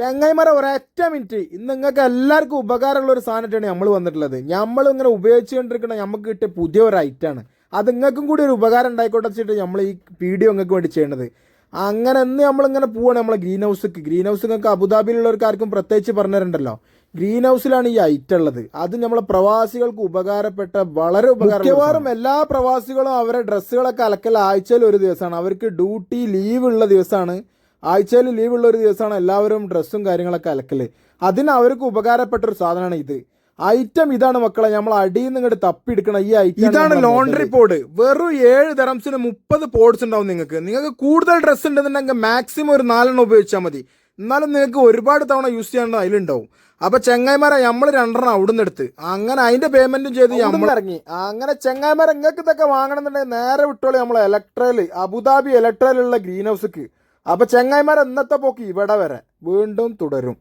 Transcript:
ചെങ്ങൈമര ഒരൊറ്റ മിനിറ്റ്. ഇന്ന് നിങ്ങൾക്ക് എല്ലാവർക്കും ഉപകാരമുള്ള ഒരു സാധനമായിട്ടാണ് നമ്മൾ വന്നിട്ടുള്ളത്. നമ്മൾ ഇങ്ങനെ ഉപയോഗിച്ചുകൊണ്ടിരിക്കുന്ന നമുക്ക് കിട്ടിയ പുതിയ ഒരു ഐറ്റാണ് അത് നിങ്ങൾക്കും കൂടി ഒരു ഉപകാരം ഉണ്ടായിക്കോട്ടെ വെച്ചിട്ട് നമ്മൾ ഈ വീഡിയോ നിങ്ങൾക്ക് വേണ്ടി ചെയ്യണത്. അങ്ങനെ ഒന്ന് നമ്മളിങ്ങനെ പോവാണ് നമ്മളെ ഗ്രീൻ ഹൗസിക്ക് ഗ്രീൻ ഹൗസ് നിങ്ങൾക്ക് അബുദാബിയിലുള്ളവർക്ക് ആർക്കും പ്രത്യേകിച്ച് പറഞ്ഞിട്ടുണ്ടല്ലോ ഗ്രീൻ ഹൗസിലാണ് ഈ ഐറ്റം ഉള്ളത്. അത് നമ്മളെ പ്രവാസികൾക്ക് ഉപകാരപ്പെട്ട വളരെ ഉപകാരം മിക്കവാറും എല്ലാ പ്രവാസികളും അവരുടെ ഡ്രസ്സുകളൊക്കെ അലക്കൽ ആഴ്ചയിൽ ഒരു ദിവസമാണ്. അവർക്ക് ഡ്യൂട്ടി ലീവ് ഉള്ള ദിവസമാണ്. ആഴ്ചയിൽ ലീവുള്ള ഉള്ള ഒരു ദിവസമാണ് എല്ലാവരും ഡ്രസ്സും കാര്യങ്ങളൊക്കെ അലക്കൽ അതിന് അവർക്ക് ഉപകാരപ്പെട്ട ഒരു സാധനമാണ് ഇത്. ഐറ്റം ഇതാണ് മക്കളെ നമ്മൾ അടിയിൽ നിന്ന് ഇങ്ങോട്ട് തപ്പിയെടുക്കണ ഈ ഐറ്റം ഇതാണ് ലോണ്ടറി പോഡ് വെറും ഏഴ് തരംസിന് മുപ്പത് പോഡ്സ് ഉണ്ടാവും നിങ്ങൾക്ക്. നിങ്ങൾക്ക് കൂടുതൽ ഡ്രസ്സ് ഉണ്ടെന്നുണ്ടെങ്കിൽ മാക്സിമം ഒരു നാലെണ്ണം ഉപയോഗിച്ചാൽ മതി. എന്നാലും നിങ്ങൾക്ക് ഒരുപാട് തവണ യൂസ് ചെയ്യാൻ അതിലുണ്ടാവും. അപ്പൊ ചെങ്ങായിമാരെ നമ്മൾ രണ്ടെണ്ണം അവിടുന്ന് എടുത്ത്. അങ്ങനെ അതിന്റെ പേയ്മെന്റും ചെയ്ത് നമ്മൾ ഇറങ്ങി. അങ്ങനെ ചെങ്ങായിമാരെ നിങ്ങൾക്ക് ഇതൊക്കെ വാങ്ങണമെന്നുണ്ടെങ്കിൽ നേരെ വിട്ടോളി നമ്മൾ ഇലക്ട്രയിൽ അബുദാബി ഇലക്ട്രയിലുള്ള ഗ്രീൻ ഹൗസിക്ക് അപ്പൊ ചെങ്ങായിമാർ എന്നത്തെ പോക്ക് ഇവിടെ വരെ വീണ്ടും തുടരും.